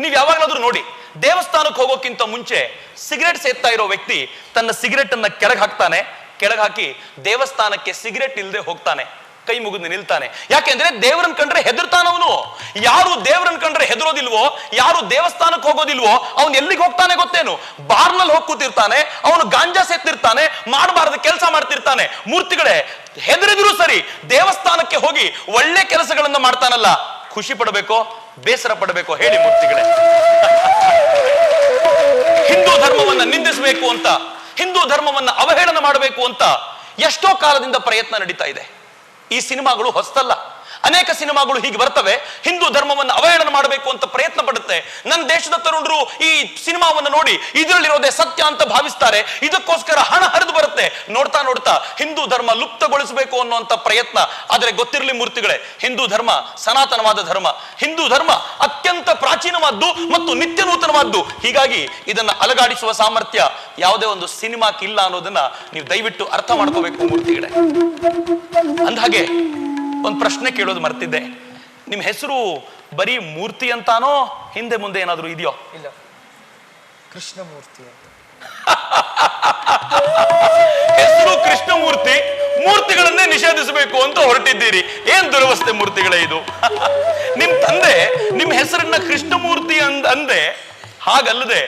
ನೀವ್ ಯಾವಾಗ್ಲಾದ್ರೂ ನೋಡಿ ದೇವಸ್ಥಾನಕ್ಕೆ ಹೋಗೋಕ್ಕಿಂತ ಮುಂಚೆ ಸಿಗರೆಟ್ ಸೇತ್ತಾ ಇರೋ ವ್ಯಕ್ತಿ ತನ್ನ ಸಿಗರೆಟ್ ಅನ್ನ ಕೆಳಗೆ ಹಾಕ್ತಾನೆ, ಕೆಳಗೆ ಹಾಕಿ ದೇವಸ್ಥಾನಕ್ಕೆ ಸಿಗರೆಟ್ ಇಲ್ಲದೆ ಹೋಗ್ತಾನೆ. ಕೈ ಮುಗಿದು ನಿಲ್ತಾನೆ. ಯಾಕೆಂದ್ರೆ ದೇವರನ್ನ ಕಂಡ್ರೆ ಹೆದರ್ತಾನವನು ಯಾರು ದೇವರನ್ನ ಕಂಡ್ರೆ ಹೆದರೋದಿಲ್ವೋ, ಯಾರು ದೇವಸ್ಥಾನಕ್ಕೆ ಹೋಗೋದಿಲ್ವೋ, ಅವನು ಎಲ್ಲಿಗೆ ಹೋಗ್ತಾನೆ ಗೊತ್ತೇನು? ಬಾರ್ನಲ್ಲಿ ಹೋಗಿ ಕೂತಿರ್ತಾನೆ, ಅವನು ಗಾಂಜಾ ಸೆತ್ತಿರ್ತಾನೆ ಮಾಡಬಾರದು ಕೆಲಸ ಮಾಡ್ತಿರ್ತಾನೆ. ಮೂರ್ತಿಗಳೇ, ಹೆದರಿದ್ರು ಸರಿ, ದೇವಸ್ಥಾನಕ್ಕೆ ಹೋಗಿ ಒಳ್ಳೆ ಕೆಲಸಗಳನ್ನ ಮಾಡ್ತಾನಲ್ಲ. ಖುಷಿ ಪಡಬೇಕೋ, ಬೇಸರ ಪಡಬೇಕೋ ಹೇಳಿ ಮೂರ್ತಿಗಳೇ. ಹಿಂದೂ ಧರ್ಮವನ್ನ ನಿಂದಿಸಬೇಕು ಅಂತ, ಹಿಂದೂ ಧರ್ಮವನ್ನ ಅವಹೇಳನ ಮಾಡಬೇಕು ಅಂತ ಎಷ್ಟೋ ಕಾಲದಿಂದ ಪ್ರಯತ್ನ ನಡೀತಾ ಇದೆ. ಈ ಸಿನಿಮಾಗಳು ಹೊಸತಲ್ಲ. ಅನೇಕ ಸಿನಿಮಾಗಳು ಹೀಗೆ ಬರ್ತವೆ. ಹಿಂದೂ ಧರ್ಮವನ್ನು ಅವಹೇಳನ ಮಾಡಬೇಕು ಅಂತ ಪ್ರಯತ್ನ ಪಡುತ್ತೆ. ನನ್ನ ದೇಶದ ತರುಣರು ಈ ಸಿನಿಮಾವನ್ನು ನೋಡಿ ಇದರಲ್ಲಿರೋದೇ ಸತ್ಯ ಅಂತ ಭಾವಿಸ್ತಾರೆ. ಇದಕ್ಕೋಸ್ಕರ ಹಣ ಹರಿದು ಬರುತ್ತೆ. ನೋಡ್ತಾ ನೋಡ್ತಾ ಹಿಂದೂ ಧರ್ಮ ಲುಪ್ತಗೊಳಿಸಬೇಕು ಅನ್ನುವಂತ ಪ್ರಯತ್ನ. ಆದರೆ ಗೊತ್ತಿರಲಿ ಮೂರ್ತಿಗಳೇ, ಹಿಂದೂ ಧರ್ಮ ಸನಾತನವಾದ ಧರ್ಮ. ಹಿಂದೂ ಧರ್ಮ ಅತ್ಯಂತ ಪ್ರಾಚೀನವಾದ್ದು ಮತ್ತು ನಿತ್ಯ ನೂತನವಾದ್ದು. ಹೀಗಾಗಿ ಇದನ್ನ ಅಲಗಾಡಿಸುವ ಸಾಮರ್ಥ್ಯ ಯಾವುದೇ ಒಂದು ಸಿನಿಮಾಕ್ಕಿಲ್ಲ ಅನ್ನೋದನ್ನ ನೀವು ದಯವಿಟ್ಟು ಅರ್ಥ ಮಾಡ್ಕೋಬೇಕು ಮೂರ್ತಿಗಳೇ. ಅಂದಹಾಗೆ ಒಂದು ಪ್ರಶ್ನೆ ಕೇಳೋದು ಮರ್ತಿದ್ದೆ. ನಿಮ್ಮ ಹೆಸರು ಬರೀ ಮೂರ್ತಿ ಅಂತಾನೋ ಹಿಂದೆ ಮುಂದೆ ಏನಾದರೂ ಇದೆಯೋ? ಇಲ್ಲ. ಕೃಷ್ಣಮೂರ್ತಿ ಹೆಸರು ಕೃಷ್ಣಮೂರ್ತಿ ಮೂರ್ತಿಗಳನ್ನೇ ನಿಷೇಧಿಸಬೇಕು ಅಂತ ಹೊರಟಿದ್ದೀರಿ. ಏನ್ ದುರವಸ್ಥೆ ಮೂರ್ತಿಗಳೇ ಇದು? ನಿಮ್ ತಂದೆ ನಿಮ್ ಹೆಸರನ್ನ ಕೃಷ್ಣಮೂರ್ತಿ ಅಂದ ಅಂದೆ ಹಾಗಲ್ಲದೆ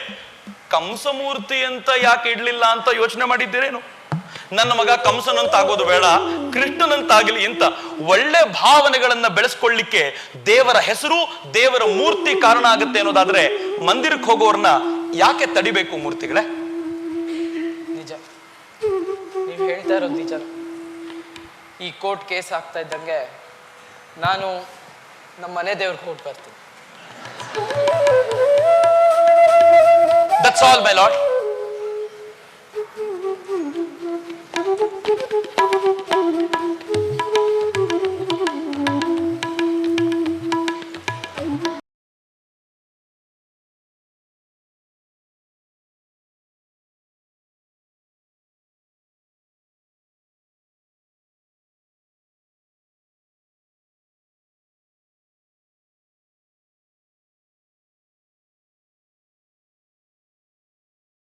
ಕಂಸಮೂರ್ತಿ ಅಂತ ಯಾಕೆ ಇಡ್ಲಿಲ್ಲ ಅಂತ ಯೋಚನೆ ಮಾಡಿದ್ದೀರೇನು? ನನ್ನ ಮಗ ಕಂಸನಂತಾಗೋದು ಬೇಡ ಕೃಷ್ಣನಂತಾಗಲಿ ಅಂತ ಒಳ್ಳೆ ಭಾವನೆಗಳನ್ನ ಬೆಳೆಸ್ಕೊಳ್ಳಿಕ್ಕೆ ದೇವರ ಹೆಸರು ದೇವರ ಮೂರ್ತಿ ಕಾರಣ ಆಗುತ್ತೆ ಅನ್ನೋದಾದ್ರೆ ಮಂದಿರಕ್ಕೆ ಹೋಗೋರ್ನ ಯಾಕೆ ತಡಿಬೇಕು ಮೂರ್ತಿಗಳೇ? ನಿಜ. ನೀವು ಹೇಳ್ತಾ ಇರೋದು ನಿಜ. ಈ ಕೋರ್ಟ್ ಕೇಸ್ ಆಗ್ತಾ ಇದ್ದಂಗೆ ನಾನು ನಮ್ಮ ಮನೆ ದೇವ್ರಿಗೆ ಹೋಗಿ ಬರ್ತೀನಿ. That's all my lord